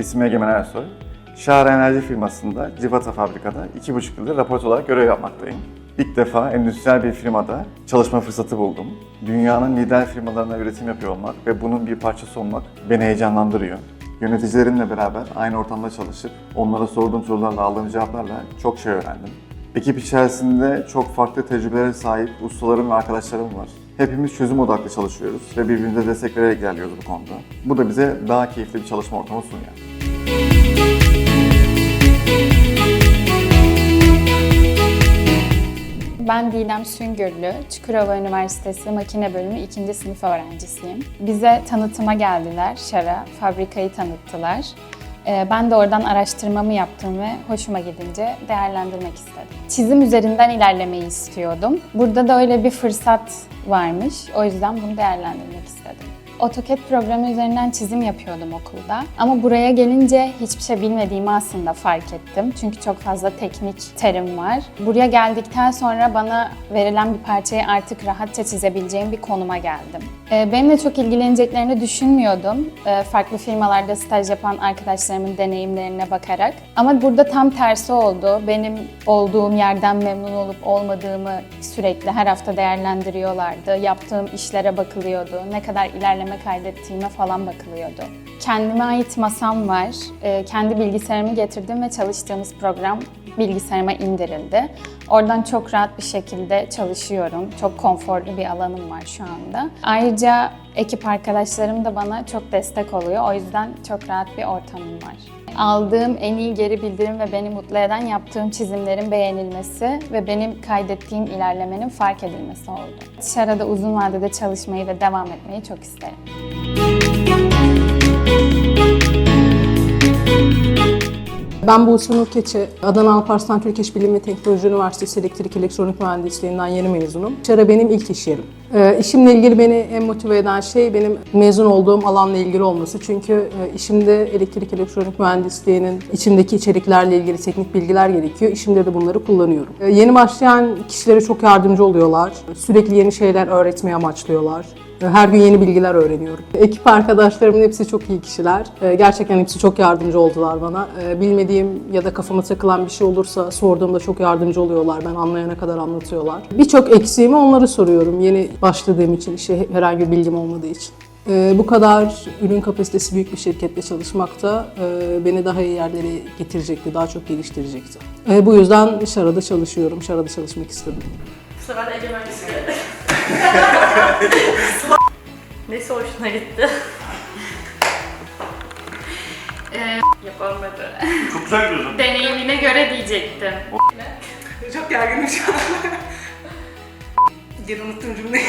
İsmim Egemen Ersoy. Şahar Enerji firmasında Civata Fabrika'da 2,5 yıldır raportör olarak görev yapmaktayım. İlk defa endüstriyel bir firmada çalışma fırsatı buldum. Dünyanın lider firmalarına üretim yapıyor olmak ve bunun bir parçası olmak beni heyecanlandırıyor. Yöneticilerimle beraber aynı ortamda çalışıp onlara sorduğum sorularla aldığım cevaplarla çok şey öğrendim. Ekip içerisinde çok farklı tecrübelere sahip ustalarım ve arkadaşlarım var. Hepimiz çözüm odaklı çalışıyoruz ve birbirimize destek vererek ilerliyoruz bu konuda. Bu da bize daha keyifli bir çalışma ortamı sunuyor. Ben Didem Süngürlü, Çukurova Üniversitesi Makine Bölümü 2. sınıf öğrencisiyim. Bize tanıtıma geldiler, Şara, fabrikayı tanıttılar. Ee, Ben de oradan araştırmamı yaptım ve hoşuma gidince değerlendirmek istedim. Çizim üzerinden ilerlemeyi istiyordum. Burada da öyle bir fırsat varmış, o yüzden bunu değerlendirmek istedim. AutoCAD programı üzerinden çizim yapıyordum okulda. Ama buraya gelince hiçbir şey bilmediğimi aslında fark ettim. Çünkü çok fazla teknik terim var. Buraya geldikten sonra bana verilen bir parçayı artık rahatça çizebileceğim bir konuma geldim. Ee, Benimle çok ilgileneceklerini düşünmüyordum. Ee, Farklı firmalarda staj yapan arkadaşlarımın deneyimlerine bakarak. Ama burada tam tersi oldu. Benim olduğum yerden memnun olup olmadığımı sürekli her hafta değerlendiriyorlardı. Yaptığım işlere bakılıyordu. Ne kadar ilerleme kaydettiğime falan bakılıyordu. Kendime ait masam var. Ee, Kendi bilgisayarımı getirdim ve çalıştığımız program bilgisayarıma indirildi. Oradan çok rahat bir şekilde çalışıyorum. Çok konforlu bir alanım var şu anda. Ayrıca ekip arkadaşlarım da bana çok destek oluyor. O yüzden çok rahat bir ortamım var. Aldığım en iyi geri bildirim ve beni mutlu eden yaptığım çizimlerin beğenilmesi ve benim kaydettiğim ilerlemenin fark edilmesi oldu. Şara'da uzun vadede çalışmayı ve devam etmeyi çok isterim. Ben Buse Nur Adana Alparslan Türk İş Bilim ve Teknoloji Üniversitesi Elektrik Elektronik Mühendisliğinden yeni mezunum. Şara benim ilk iş yerim. Ee, işimle ilgili beni en motive eden şey benim mezun olduğum alanla ilgili olması. Çünkü e, işimde elektrik elektronik mühendisliğinin içindeki içeriklerle ilgili teknik bilgiler gerekiyor. İşimde de bunları kullanıyorum. Ee, yeni başlayan kişilere çok yardımcı oluyorlar. Sürekli yeni şeyler öğretmeye amaçlıyorlar. Her gün yeni bilgiler öğreniyorum. Ekip arkadaşlarımın hepsi çok iyi kişiler. Ee, Gerçekten hepsi çok yardımcı oldular bana. Ee, Bilmediğim ya da kafama takılan bir şey olursa sorduğumda çok yardımcı oluyorlar. Ben anlayana kadar anlatıyorlar. Birçok eksiğimi onlara soruyorum. Yeni başladığım için, işe herhangi bir bilgim olmadığı için. Ee, Bu kadar ürün kapasitesi büyük bir şirkette çalışmak da e, beni daha iyi yerlere getirecekti, daha çok geliştirecekti. Ee, Bu yüzden Şara'da çalışıyorum, Şara'da çalışmak istedim. Bu sefer de Egemen. Neyse hoşuna gitti. Yapamadı. Çok güzel gidiyorsun. Deneyimine göre diyecektim. Çok gerginim şu an. Geri unuttum cümleyi.